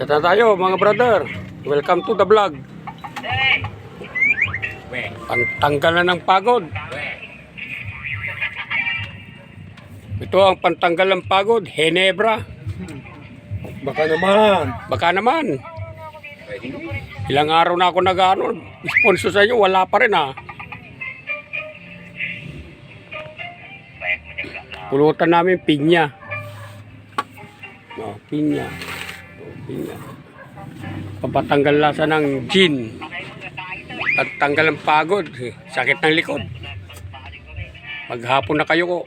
Set na tayo mga brother. Welcome to the vlog. Pantanggal na ng pagod. Ito ang pantanggal ng pagod. Henebra. Baka naman. Baka naman. Ilang araw na ako nag-ano. Sponsor sa inyo. Wala pa rin ha. Pulutan namin pinya. Oh, pinya. Pinya. Papatanggal lasa ng gin. At tanggal ng pagod. Sakit ng likod. Maghapon na kayo ko.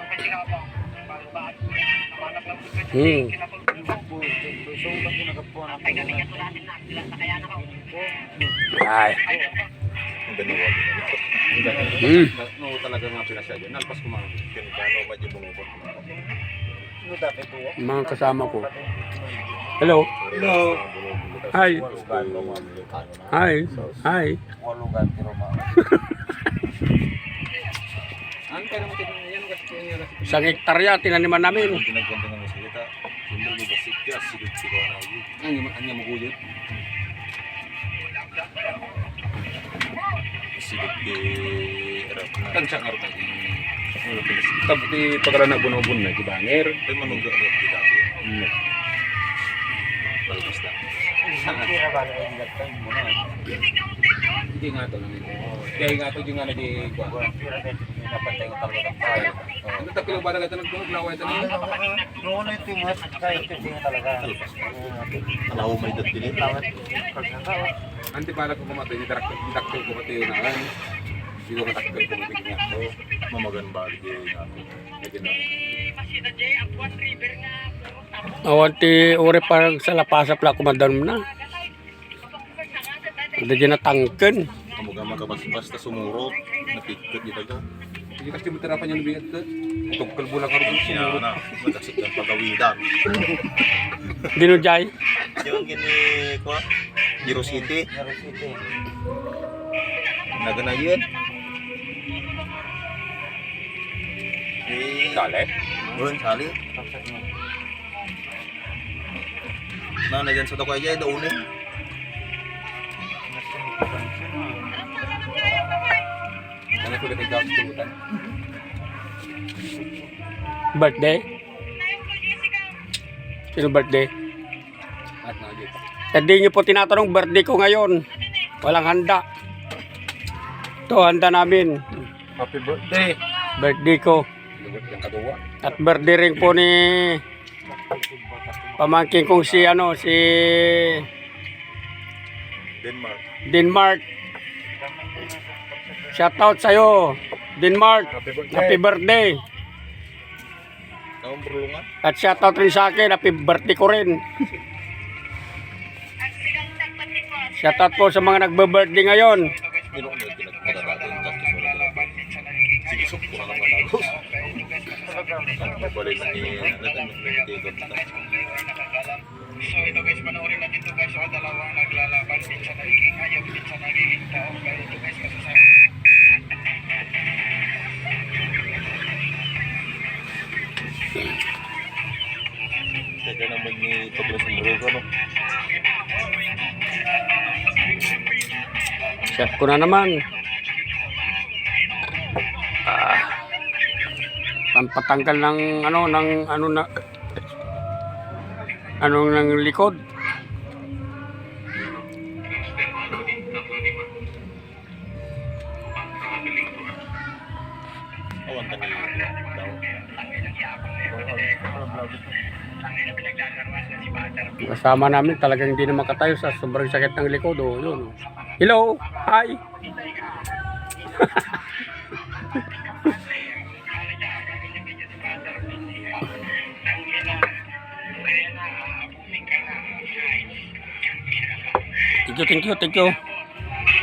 Hmm. Ay. Hmm. Talaga nga pila siya dyan. Nalpas ko mga. Kinikano, medyo bumubot. Mga kasama ko. Hello. Hello. Hi. Hi. Hi. Ano Isang hektarya, tinaniman namin. pinagkwento ng salita. Sundal mo ba sikya? Sigit si Kona yun. Ano yung ano yung maguyot? Sigit di Arab na. Kan siya karta di ano pilis. Tapos di pagkala na na di banger. Ay manungga na. Hmm. Na. Hindi nga to lang ito. Kaya nga to yung nga na di kwa. Ano ta pila ba na ito nagbunog laway ito na? Noon ito yung mas kaya ito yung talaga. Alaw may dadili. Pagkakawa. Anti para ko kumatay di traktor di traktor ko matay na kan. Di ko mataktor ko bigyan ako. Mamagan ba di nga ako. Lagi na. Awanti ore parang sa lapasa pala kumandan mo na. Hindi dyan natangken. Kamuga makabas-basta sumurot. Napikot di tayo. Hindi kasi mo tirapan niya lubigat ka. Tungkol bulang ka rin sumurot. na. Magasik ng pagawidan. Dinujay. Yung gini ko. Giro City. Ito eh. Nagana yun. Sali? Doon, sali. Tapos mo. Na, na dyan sa Tokay Jay, daon eh. Ko dito daw tulutan? Birthday. Sino birthday? At. Hindi niyo po tinatanong birthday ko ngayon. Walang handa. Ito, handa namin. Happy birthday. Birthday ko. At birthday rin po ni pamangkin kong si ano, si Denmark. Denmark. Shout out sa'yo, Denmark. Happy birthday. Happy birthday. At shout out rin sa akin, happy birthday ko rin. Shout out po sa mga nagbe-birthday ngayon. Nino ko na pinagmadadati yung gastos wala nila. Sige, sok ko na lang managos. Na ni Nathan, nagtigot na. So ito guys, panoorin natin ito guys, so dalawang naglalaban, minsan nagiging ayaw, minsan nagiging tao, pero ito guys, masasabi. Teka naman ni Pablo Sandrogo, no? Shot ko na naman. Pampatanggal ng ano ng ano na ano ng likod. Awan ka ni daw. Kasama namin talagang hindi na makatayo sa sobrang sakit ng likod. Oh, yun. oh. Hello. Hi. Thank you, thank you, thank you.